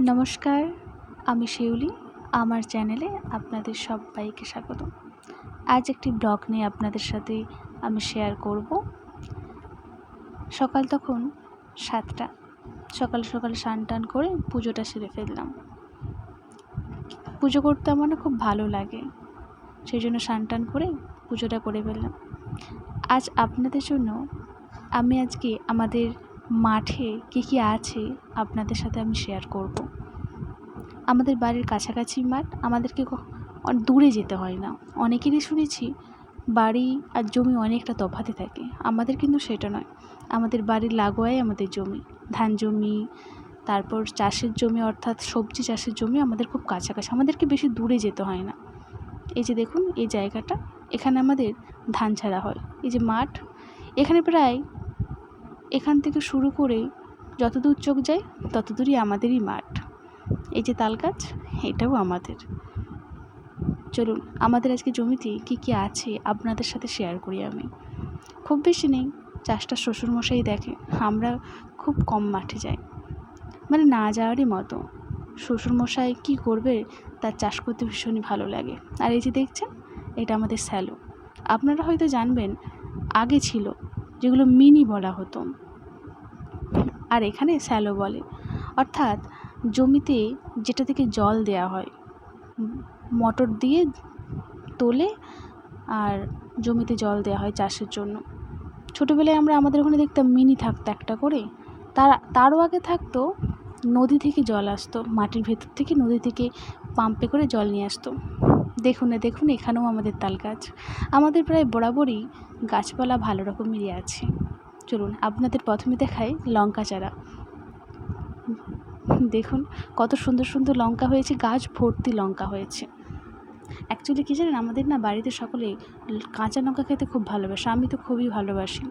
নমস্কার, আমি শিউলি। আমার চ্যানেলে আপনাদের সবাইকে স্বাগত। আজ একটি ব্লগ নিয়ে আপনাদের সাথে আমি শেয়ার করব। সকাল তখন সাতটা। সকাল সকাল স্নান টান করে পুজোটা সেরে ফেললাম। পুজো করতে আমার না খুব ভালো লাগে। সেই জন্য স্নান টান করে পুজোটা করে ফেললাম। আজ আপনাদের জন্য আমি আজকে আমাদের মাঠে কী কী আছে আপনাদের সাথে আমি শেয়ার করব। আমাদের বাড়ির কাছাকাছি মাঠ, আমাদেরকে দূরে যেতে হয় না। অনেকেরই শুনেছি, বাড়ি আর জমি অনেকটা তফাতে থাকে। আমাদের কিন্তু সেটা নয়। আমাদের বাড়ির লাগোয়াই আমাদের জমি। ধান জমি, তারপর চাষের জমি, অর্থাৎ সবজি চাষের জমি আমাদের খুব কাছাকাছি। আমাদেরকে বেশি দূরে যেতে হয় না। এই যে দেখুন, এই জায়গাটা। এখানে আমাদের ধান ছাড়া হয়। এই যে মাঠ, এখানে প্রায় এখান থেকে শুরু করে যতদূর চোখ যায়, ততদূরই আমাদেরই মাঠ। এই যে তাল গাছ, এটাও আমাদের। চলুন, আমাদের আজকে জমিতে কী কী আছে আপনাদের সাথে শেয়ার করি আমি। খুব বেশি নেই, চাষটা শ্বশুরমশাই দেখে, আমরা খুব কম মাঠে যাই। মানে না যাওয়ারই মতো। শ্বশুরমশাই কী করবে, তার চাষ করতে ভীষণই ভালো লাগে। আর এই যে দেখছেন, এটা আমাদের স্যালো। আপনারা হয়তো জানবেন, আগে ছিল, যেগুলো মিনি বলা হতো। আর এখানে স্যালো বলে। অর্থাৎ জমিতে যেটা থেকে জল দেওয়া হয়, মোটর দিয়ে তোলে আর জমিতে জল দেওয়া হয় চাষের জন্য। ছোটোবেলায় আমরা আমাদের ওখানে দেখতাম মিনি থাকতো একটা করে। তার, তারও আগে থাকতো, নদী থেকে জল আসতো, মাটির ভেতর থেকে নদী থেকে পাম্পে করে জল নিয়ে আসতো। দেখুন না, দেখুন, এখানেও আমাদের তাল গাছ। আমাদের প্রায় বরাবরই গাছপালা ভালো রকমেরই আছে। চলুন, আপনাদের প্রথমে দেখাই লঙ্কা চারা। দেখুন, কত সুন্দর সুন্দর লঙ্কা হয়েছে, গাছ ভর্তি লঙ্কা হয়েছে। অ্যাকচুয়ালি কী জানেন, আমাদের না বাড়িতে সকলে কাঁচা লঙ্কা খেতে খুব ভালোবাসে, আমি তো খুবই ভালোবাসি।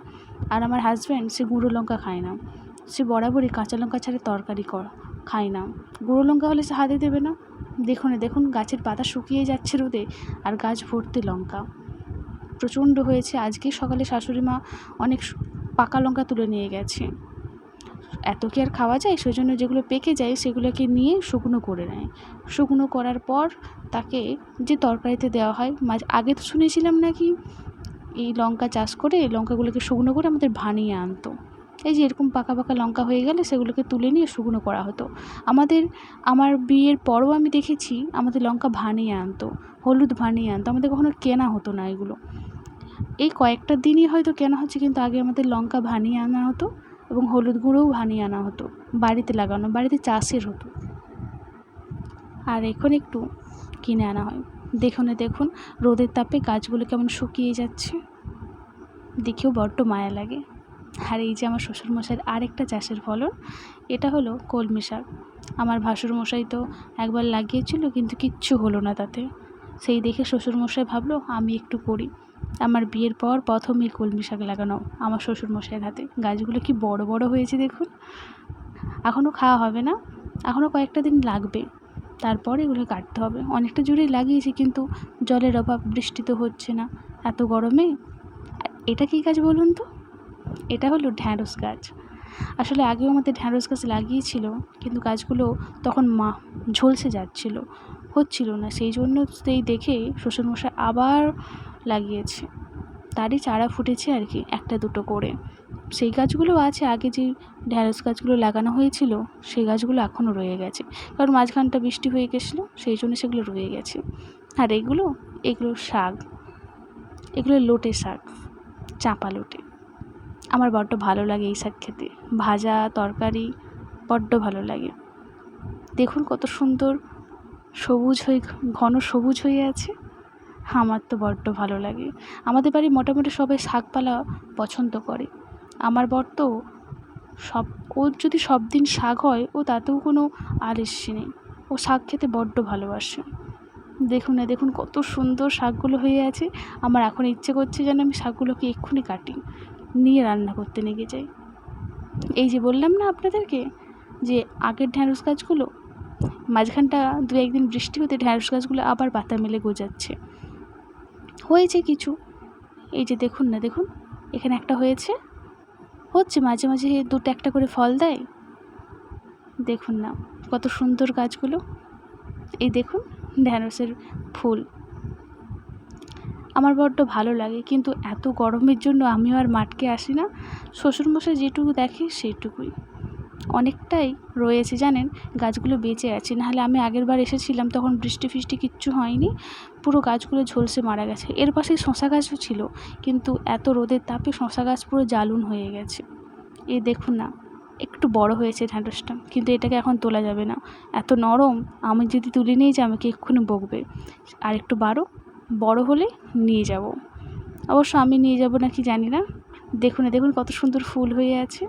আর আমার হাজব্যান্ড সে গুঁড়ো লঙ্কা খায় না। সে বরাবরই কাঁচা লঙ্কা ছাড়া তরকারি কর খায় না। গুঁড়ো লঙ্কা হলে সে হাতে দেবে না। দেখুন দেখুন, গাছের পাতা শুকিয়ে যাচ্ছে রোদে আর গাছ ভর্তি লঙ্কা। প্রচণ্ড হয়েছে। আজকে সকালে শাশুড়ি মা অনেক পাকা লঙ্কা তুলে নিয়ে গেছে। এত কি আর খাওয়া যায়? সেই জন্য যেগুলো পেকে যায়, সেগুলোকে নিয়ে শুকনো করে নেয়। শুকনো করার পর তাকে যে তরকারিতে দেওয়া হয়, মাঝ আগে তো শুনেছিলাম নাকি এই লঙ্কা চাষ করে এই লঙ্কাগুলোকে শুকনো করে আমাদের ভানিয়ে আনতো। এই যে এরকম পাকা পাকা লঙ্কা হয়ে গেলে সেগুলোকে তুলে নিয়ে শুকনো করা হতো। আমাদের, আমার বিয়ের পরও আমি দেখেছি আমাদের লঙ্কা ভানিয়ে আনতো, হলুদ ভানিয়ে আনতো। আমাদের কখনো কেনা হতো না এগুলো। এই কয়েকটা দিনই হয়তো কেনা হচ্ছে কিন্তু আগে আমাদের লঙ্কা ভানিয়ে আনা হতো এবং হলুদ গুঁড়োও ভানিয়ে আনা হতো, বাড়িতে লাগানো, বাড়িতে চাষের হতো। আর এখন একটু কিনে আনা হয়। দেখুন দেখুন, রোদের তাপে গাছগুলো কেমন শুকিয়ে যাচ্ছে। দেখেও বড্ড মায়া লাগে। আর এই যে আমার শ্বশুরমশাইয়ের আরেকটা চাষের ফলন, এটা হলো কলমি শাক। আমার ভাসুরমশাই তো একবার লাগিয়েছিল, কিন্তু কিচ্ছু হলো না তাতে। সেই দেখে শ্বশুরমশাই ভাবলো, আমি একটু করি। আমার বিয়ের পর প্রথম এই কলমি শাক লাগানো আমার শ্বশুরমশাইয়ের হাতে। গাছগুলো কি বড় বড় হয়েছে দেখুন। এখনও খাওয়া হবে না এখনও কয়েকটা দিন লাগবে। তারপরে এগুলো কাটতে হবে। অনেকটা জুড়েই লাগিয়েছি কিন্তু জলের অভাব, বৃষ্টি তো হচ্ছে না। এত গরমে? এটা কী গাছ বলুন তো? এটা হলো ঢ্যাঁড়স গাছ। আসলে আগেও আমাদের ঢ্যাঁড়স গাছ লাগিয়েছিল, কিন্তু গাছগুলো তখন মা ঝলসে যাচ্ছিল। হচ্ছিল না। সেই জন্য সেই দেখে শ্বশুরমশাই আবার লাগিয়েছে। তারই চারা ফুটেছে আর কি, একটা দুটো করে। সেই গাছগুলো আছে, আগে যে ঢ্যাঁড়স গাছগুলো লাগানো হয়েছিল, সেই গাছগুলো এখনও রয়ে গেছে। কারণ মাঝখানটা বৃষ্টি হয়ে গেছিল, সেই জন্য সেগুলো রয়ে গেছে। আর এগুলো এগুলো শাক। এগুলো লোটে শাক, চাঁপা লোটে। আমার বড্ড ভালো লাগে এই শাক খেতে। ভাজা, তরকারি, বড্ড ভালো লাগে। দেখুন কত সুন্দর সবুজ হয়ে, ঘন সবুজ হয়ে আছে। আমার তো বড্ড ভালো লাগে। আমাদের বাড়ি মোটামুটি সবাই শাকপালা পছন্দ করে। আমার বর তো সব ওর যদি সব দিন শাক হয়, ও তাতেও কোনো আলিস্যি নেই। ও শাক খেতে বড্ড ভালোবাসে। দেখুন না, দেখুন কত সুন্দর শাকগুলো হয়ে আছে। আমার এখন ইচ্ছে করছে যেন আমি শাকগুলোকে এক্ষুনি কাটি, নিয়ে রান্না করতে লেগে যাই। এই যে বললাম না আপনাদেরকে যে আগের ঢ্যাঁড়স গাছগুলো, মাঝখানটা দু একদিন বৃষ্টি হতে ঢ্যাঁড়স গাছগুলো আবার পাতা মেলে গজাচ্ছে। হয়েছে কিছু। এই যে দেখুন না, দেখুন, এখানে একটা হয়েছে। হচ্ছে, মাঝে মাঝে দুটো একটা করে ফল দেয়। দেখুন না, কত সুন্দর গাছগুলো। এই দেখুন, ঢ্যাঁড়সের ফুল। আমার বড্ড ভালো লাগে, কিন্তু এত গরমের জন্য আমিও আর মাঠকে আসি না। শ্বশুরমশাই যেটুকু দেখে সেইটুকুই অনেকটাই রয়েছে, জানেন? গাছগুলো বেঁচে আছে। নাহলে আমি আগের বার এসেছিলাম, তখন বৃষ্টি ফিষ্টি কিচ্ছু হয়নি। পুরো গাছগুলো ঝলসে মারা গেছে। এর পাশেই শশা গাছও ছিল, কিন্তু এত রোদের তাপে শশা গাছ পুরো জ্বালুন হয়ে গেছে। এ দেখুন না, একটু বড় হয়েছে ঢ্যাঁড়সটা, কিন্তু এটাকে এখন তোলা যাবে না। এত নরম, আমি যদি তুলে নিয়ে যাই, আমাকে এক্ষুনি বকবে। আর একটু বাড়ো, বড় হলে নিয়ে যাব। অবশ্য আমি নিয়ে যাব নাকি জানি না। দেখুন দেখুন কত সুন্দর ফুল হয়ে আছে।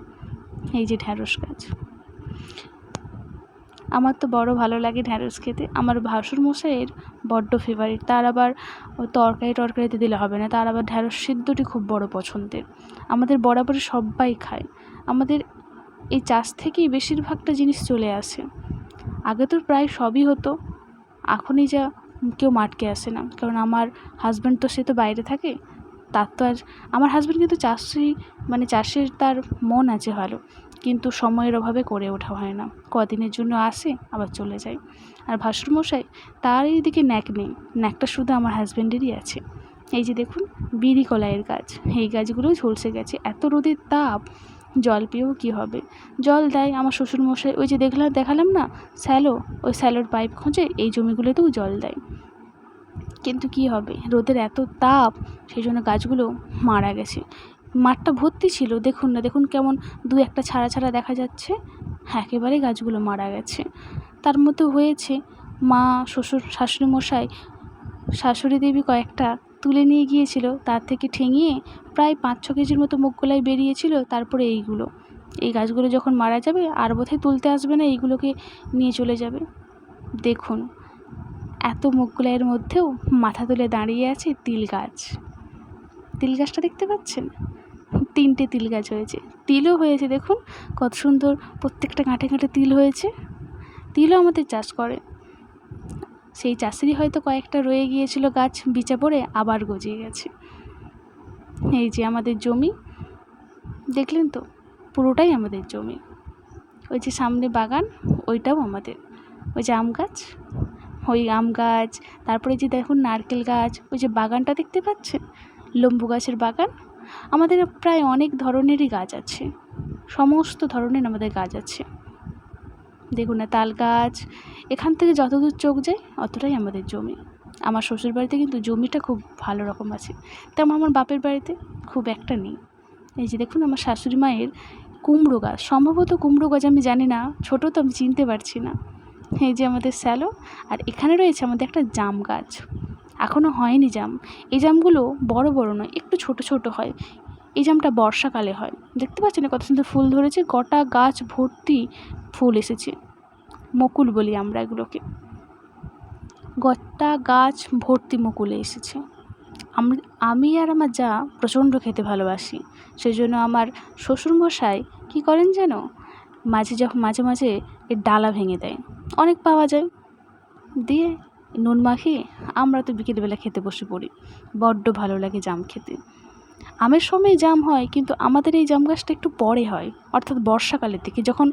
এই যে ঢ্যাঁড়স গাছ। আমার তো বড় ভালো লাগে ঢ্যাঁড়স খেতে। আমার ভাসুর মশাইয়ের বড্ড ফেভারিট তার আবার তরকারি টরকারিতে দিলে হবে না। তার আবার ঢ্যাঁড়স সিদ্ধটি খুব বড় পছন্দের। আমাদের বরাবরই সবাই খায়। আমাদের এই চাষ থেকেই বেশিরভাগটা জিনিস চলে আসে। আগে তো প্রায় সবই হতো। এখনই যা কেউ মাটকে আসে না। কারণ আমার হাজব্যান্ড তো সে তো বাইরে থাকে। তার তো আর, আমার হাজব্যান্ড কিন্তু চাষি মানে চাষের তার মন আছে ভালো, কিন্তু সময়ের অভাবে করে ওঠা হয় না। কদিনের জন্য আসে, আবার চলে যায়। আর ভাসুরমশাই তার এইদিকে ন্যাক নেই, ন্যাকটা শুধু আমার হাজব্যান্ডেরই আছে। এই যে দেখুন, বিড়ি কলাইয়ের গাছ, এই গাছগুলো ঝলসে গেছে, এত রোদের তাপ, জল পেয়েও কী হবে? জল দেয় আমার শ্বশুরমশাই, ওই যে দেখলাম, দেখালাম না, স্যালো, ওই স্যালোর পাইপ খোঁজে, এই জমিগুলোতেও জল দেয়। কিন্তু কী হবে? রোদের এত তাপ সেই জন্য গাছগুলো মারা গেছে। মাঠটা ভর্তি ছিল, দেখুন না, দেখুন কেমন দু একটা ছাড়া ছাড়া দেখা যাচ্ছে। একেবারে গাছগুলো মারা গেছে। তার মধ্যে হয়েছে, মা, শ্বশুর শাশুড়ি মশাই শাশুড়ি দেবী কয়েকটা তুলে নিয়ে গিয়েছিল। তার থেকে ঠেঙিয়ে প্রায় পাঁচ ছ কেজির মতো মুগকলাই বেরিয়েছিল, তারপরে এইগুলো। এই গাছগুলো যখন মারা যাবে, আর বোধহয় তুলতে আসবে না, এইগুলোকে নিয়ে চলে যাবে। দেখুন এত মুগকলাইয়ের মধ্যেও মাথা তুলে দাঁড়িয়ে আছে তিল গাছ। তিল গাছটা দেখতে পাচ্ছেন? তিনটে তিল গাছ হয়েছে। তিলও হয়েছে, দেখুন, কত সুন্দর প্রত্যেকটা গাঁটে গাঁটে তিল হয়েছে। তিলও আমাদের চাষ করে। সেই চাষেরই হয়তো কয়েকটা রয়ে গিয়েছিল গাছ, বিচা পড়ে আবার গজিয়ে গেছে। এই যে আমাদের জমি, দেখলেন তো, পুরোটাই আমাদের জমি। ওই যে সামনে বাগান, ওইটাও আমাদের। ওই যে আম গাছ ওই আম গাছ, তারপরে যে দেখুন নারকেল গাছ, ওই যে বাগানটা দেখতে পাচ্ছেন? লম্বু গাছের বাগান। আমাদের প্রায় অনেক ধরনেরই গাছ আছে। সমস্ত ধরনের আমাদের গাছ আছে। দেখুন না, তাল গাছ, এখান থেকে যতদূর চোখ যায় অতটাই আমাদের জমি। আমার শ্বশুর বাড়িতে কিন্তু জমিটা খুব ভালো রকম আছে। তেমন আমার বাপের বাড়িতে খুব একটা নেই। এই যে দেখুন আমার শাশুড়ি মায়ের কুমড়ো গাছ, সম্ভবত কুমড়ো গাছ আমি জানি না, ছোটো তো আমি চিনতে পারছি না। এই যে আমাদের স্যালো, আর এখানে রয়েছে আমাদের একটা জাম গাছ। এখনও হয়নি জাম। এই জামগুলো বড় বড় নয়, একটু ছোট ছোট হয়। এই জামটা বর্ষাকালে হয়। দেখতে পাচ্ছেন কত সুন্দর ফুল ধরেছে? গোটা গাছ ভর্তি ফুল এসেছে। মুকুল বলি আমরা এগুলোকে। গোটা গাছ ভর্তি মুকুলে এসেছে। আমি আর আমার যা প্রচণ্ড খেতে ভালোবাসি সেই জন্য আমার শ্বশুরমশাই কী করেন যেন? মাঝে যখন মাঝে মাঝে এর ডালা ভেঙে দেয়। অনেক পাওয়া যায়। দিয়ে নুন মাখিয়ে আমরা তো বিকেলবেলা খেতে বসে পড়ি। বড্ড ভালো লাগে জাম খেতে। আমের সময় জাম হয়, কিন্তু আমাদের এই জাম গাছটা একটু পরে হয়, অর্থাৎ বর্ষাকালের দিকে। যখন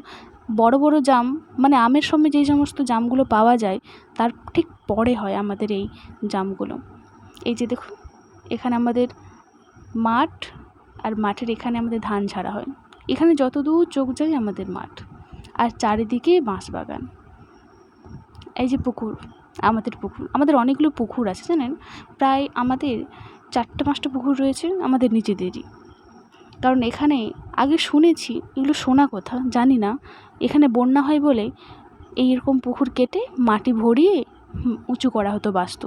বড় বড় জাম মানে আমের সময় যেই সমস্ত জামগুলো পাওয়া যায়, তার ঠিক পরে হয় আমাদের এই জামগুলো। এই যে দেখুন, এখানে আমাদের মাঠ আর মাঠের এখানে আমাদের ধান ঝাড়া হয়। এখানে যতদূর চোখ যায় আমাদের মাঠ। আর চারিদিকে বাঁশ বাগান। এই যে পুকুর, আমাদের পুকুর, আমাদের অনেকগুলো পুকুর আছে জানেন? প্রায় আমাদের চারটে পাঁচটা পুকুর রয়েছে আমাদের নিজেদেরই। কারণ এখানে আগে শুনেছি, এগুলো শোনা কথা, জানি না, এখানে বন্যা হয় বলে এই এরকম পুকুর কেটে মাটি ভরিয়ে উঁচু করা হতো বাস্তু।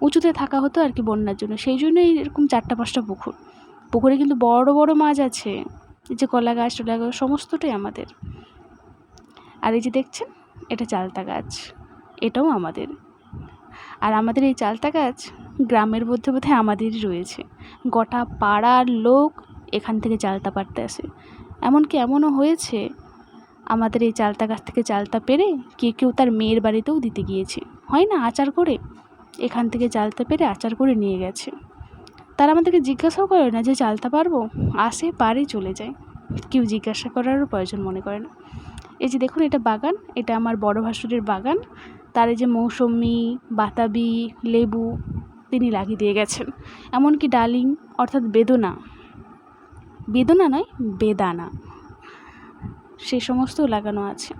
উঁচুতে থাকা হতো আর কি বন্যার জন্য, সেই জন্যই এরকম চারটা পাঁচটা পুকুর। পুকুরে কিন্তু বড় বড় মাছ আছে, এই যে কলা গাছ, টলা গাছ, সমস্তটাই আমাদের। আর এই যে দেখছেন, এটা চালতা গাছ। এটাও আমাদের। আর আমাদের এই চালতা গাছ গ্রামের মধ্যে বোধহয় আমাদেরই রয়েছে। গোটা পাড়ার লোক এখান থেকে চালতা পাড়তে আসে। এমনকি এমনও হয়েছে, আমাদের এই চালতা গাছ থেকে চালতা পেরে কেউ কেউ তার মেয়ের বাড়িতেও দিতে গিয়েছে। হয় না? আচার করে। এখান থেকে চালতা পেরে আচার করে নিয়ে গেছে। তারা আমাদেরকে জিজ্ঞাসাও করে না যে চালতা পারব? আসে, পারে, চলে যায়। কেউ জিজ্ঞাসা করারও প্রয়োজন মনে করে না। এই যে দেখুন, এটা বাগান, এটা আমার বড় ভাসুরের বাগান। তার এই যে মৌসুমি, বাতাবি, লেবু, তিনি লাগিয়ে দিয়ে গেছেন। এমনকি ডালিম, অর্থাৎ বেদনা। বেদনা নয়, বেদানা। সে সমস্ত লাগানো আছে।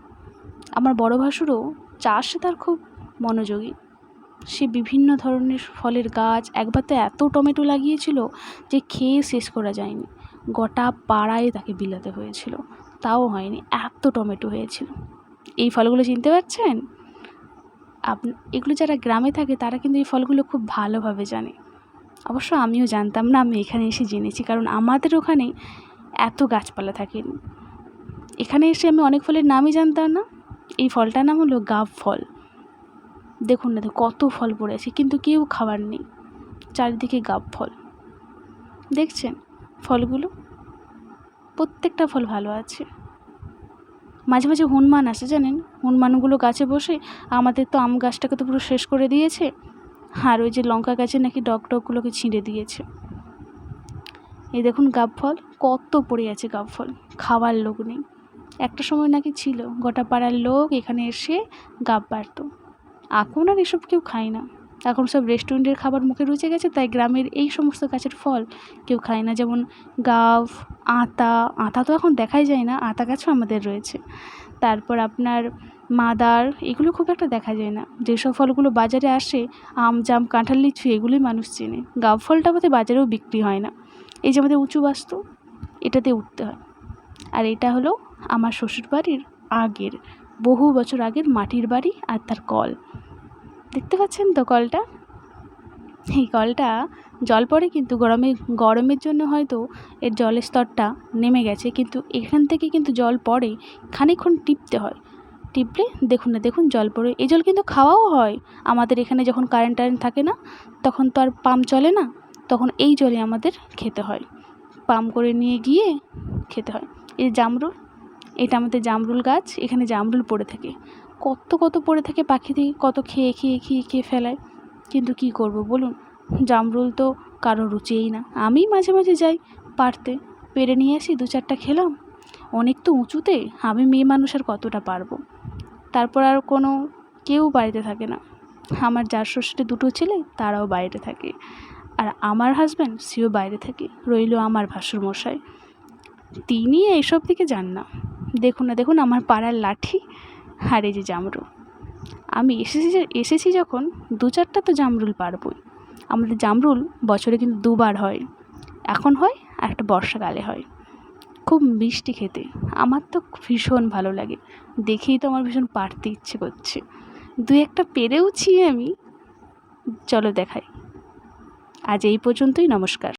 আমার বড় ভাসুরও চাষে তার খুব মনোযোগী। সে বিভিন্ন ধরনের ফলের গাছ, একবার তো এত টমেটো লাগিয়েছিল যে খেয়ে শেষ করা যায়নি। গোটা পাড়ায় তাকে বিলাতে হয়েছিল। তাও হয়নি, এত টমেটো হয়েছিল। এই ফলগুলো চিনতে পারছেন? আপ, এগুলো যারা গ্রামে থাকে, তারা কিন্তু এই ফলগুলো খুব ভালোভাবে জানে। অবশ্য আমিও জানতাম না, আমি এখানে এসে জেনেছি, কারণ আমাদের ওখানে এত গাছপালা থাকেনি এখানে এসে আমি অনেক ফলের নামই জানতাম না। এই ফলটার নাম হলো গাব ফল। দেখুন না কত ফল পড়েছে কিন্তু কেউ খাবার নেই। চারিদিকে গাব ফল। দেখছেন ফলগুলো? প্রত্যেকটা ফল ভালো আছে। মাঝে মাঝে হনুমান আসে জানেন? হনুমানগুলো গাছে বসে আমাদের তো আম গাছটাকে তো পুরো শেষ করে দিয়েছে। আর ওই যে লঙ্কা গাছে নাকি ডগ ডগগুলোকে ছিঁড়ে দিয়েছে। এই দেখুন গাব ফল, কত পড়ে আছে গাব ফল, খাওয়ার লোক নেই। একটা সময় নাকি ছিল, গোটা পাড়ার লোক এখানে এসে গাব বাড়তো। এখন আর এসব কেউ খায় না। এখন সব রেস্টুরেন্টের খাবার মুখে রুচে গেছে, তাই গ্রামের এই সমস্ত গাছের ফল কেউ খায় না। যেমন গাভ আতা আতা তো এখন দেখাই যায় না, আতা গাছও আমাদের রয়েছে। তারপর আপনার মাদার, এগুলো খুব একটা দেখা যায় না। যেসব ফলগুলো বাজারে আসে, আম, জাম, কাঁঠাল, লিচু, এগুলোই মানুষ চেনে। গাভ ফলটা আমাদের বাজারেও বিক্রি হয় না। এই যে আমাদের উঁচু বাস্তু, এটাতে উঠতে হয়। আর এটা হলো আমার শ্বশুরবাড়ির আগের, বহু বছর আগের মাটির বাড়ি আর তার কল। দেখতে পাচ্ছেন তো কলটা? এই কলটা জল পড়ে কিন্তু গরমে, গরমের জন্য হয়তো এর জলের স্তরটা নেমে গেছে। কিন্তু এখান থেকে কিন্তু জল পড়ে, খানিকক্ষণ টিপতে হয়। টিপলে দেখুন না, দেখুন জল পড়ে। এই জল কিন্তু খাওয়াও হয়। আমাদের এখানে যখন কারেন্ট টারেন্ট থাকে না, তখন তো আর পাম্প চলে না, তখন এই জলে আমাদের খেতে হয়। পাম্প করে নিয়ে গিয়ে খেতে হয়। এই জামরুল, এটা আমাদের জামরুল গাছ, এখানে জামরুল পড়ে থাকে। কত কত পড়ে থাকে পাখিতে কত খেয়ে খেয়ে খেয়ে খেয়ে ফেলায়। কিন্তু কি করব বলুন? জামরুল তো কারও রুচেই না। আমি মাঝে মাঝে যাই পারতে। পেরে নিয়ে আসি, দু চারটা খেলাম। অনেক তো উঁচুতে, আমি মেয়ে মানুষ আর কতটা পারব? তারপর আর কোনো, কেউ বাড়িতে থাকে না। আমার যার শ্বশুরে দুটো ছেলে, তারাও বাইরে থাকে। আর আমার হাজব্যান্ড সেও বাইরে থাকে। রইল আমার ভাসুর মশাই তিনি এইসব দিকে যান না। দেখুন না, দেখুন আমার পাড়ার লাঠি। আর এই যে জামরুল। আমি এসেছি এসেছি যখন দু চারটা তো জামরুল পারবই। আমাদের জামরুল বছরে কিন্তু দুবার হয়। এখন হয় আর একটা বর্ষাকালে হয়। খুব মিষ্টি খেতে। আমার তো ভীষণ ভালো লাগে। দেখেই তো আমার ভীষণ পারতে ইচ্ছে করছে। দু একটা পেরেওছি আমি। চলো দেখাই। আজ এই পর্যন্তই, নমস্কার।